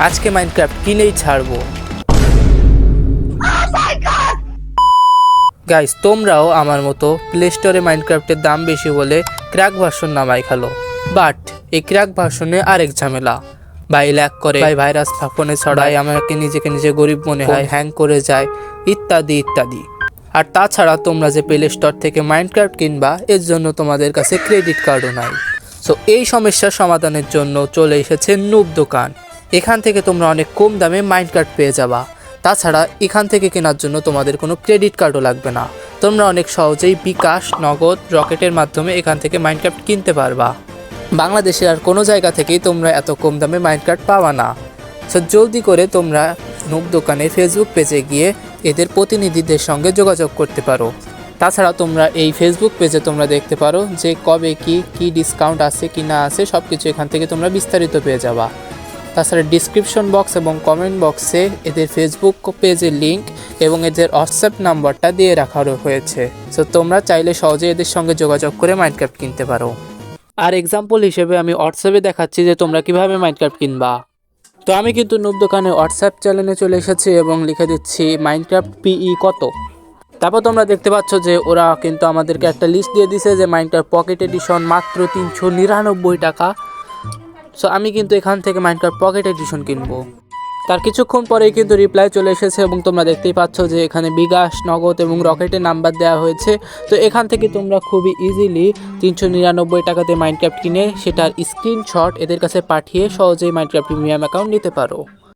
আজকে মাইনক্রাফট কিনেই ছাড়বো। গাইস তোমরাও আমার মতো প্লে স্টোরে মাইনক্রাফটের দাম বেশি বলে ক্র্যাক ভার্সন নামাই খালো। বাট এই ক্র্যাক ভার্সনে আরেক ঝামেলা। ভাই ল্যাক করে। ভাই ভাইরাস স্থাপনে ছড়ায় আমাকে নিজেকে নিজে গরিব মনে হয়। হ্যাং করে যায়। ইত্যাদি ইত্যাদি। আর তাছাড়া তোমরা যে প্লে স্টোর থেকে মাইনক্রাফট কিনবা এর জন্য তোমাদের কাছে ক্রেডিট কার্ডও নাই। সো এই সমস্যার সমাধানের জন্য চলে এসেছে নুব দোকান। এখান থেকে তোমরা অনেক কম দামে মাইনক্রাফট পেয়ে যাবা। তাছাড়া এখান থেকে কেনার জন্য তোমাদের কোনো ক্রেডিট কার্ডও লাগবে না। তোমরা অনেক সহজেই বিকাশ, নগদ, রকেটের মাধ্যমে এখান থেকে মাইনক্রাফট কিনতে পারবা। বাংলাদেশের আর কোনো জায়গা থেকেই তোমরা এত কম দামে মাইনক্রাফট পাবা না। সো জলদি করে তোমরা নুব দোকানে ফেসবুক পেজে গিয়ে এদের প্রতিনিধিদের সঙ্গে যোগাযোগ করতে পারো। তাছাড়া তোমরা এই ফেসবুক পেজে তোমরা দেখতে পারো যে কবে কি কি ডিসকাউন্ট আছে, কি না আছে সব কিছু এখান থেকে তোমরা বিস্তারিত পেয়ে যাবা। তাছাড়া ডিসক্রিপশন বক্স এবং কমেন্ট বক্সে এদের ফেসবুক পেজের লিংক এবং এদের হোয়াটসঅ্যাপ নাম্বারটা দিয়ে রাখা হয়েছে। সো তোমরা চাইলে সহজে এদের সঙ্গে যোগাযোগ করে মাইনক্রাফট কিনতে পারো। আর এক্সাম্পল হিসেবে আমি হোয়াটসঅ্যাপে দেখাচ্ছি যে তোমরা কীভাবে মাইনক্রাফট কিনবা। তো আমি কিন্তু নুব দোকানে হোয়াটসঅ্যাপ চ্যানেলে চলে এসেছি এবং লিখে দিচ্ছি মাইনক্রাফট পিই কত। তারপর তোমরা দেখতে পাচ্ছ যে ওরা কিন্তু আমাদেরকে একটা লিস্ট দিয়ে দিছে যে মাইনক্রাফট পকেট এডিশন মাত্র তিনশো নিরানব্বই টাকা। সো আমি কিন্তু এখান থেকে মাইনক্রাফট পকেট এডিশন কিনবো। তার কিছুক্ষণ পরেই কিন্তু রিপ্লাই চলে এসেছে এবং তোমরা দেখতেই পাচ্ছ যে এখানে বিকাশ, নগদ এবং রকেটের নাম্বার দেওয়া হয়েছে। তো এখান থেকে তোমরা খুবই ইজিলি তিনশো নিরানব্বই টাকাতে মাইনক্রাফট কিনে সেটার স্ক্রিনশট এদের কাছে পাঠিয়ে সহজেই মাইনক্রাফট প্রিমিয়াম অ্যাকাউন্ট নিতে পারো।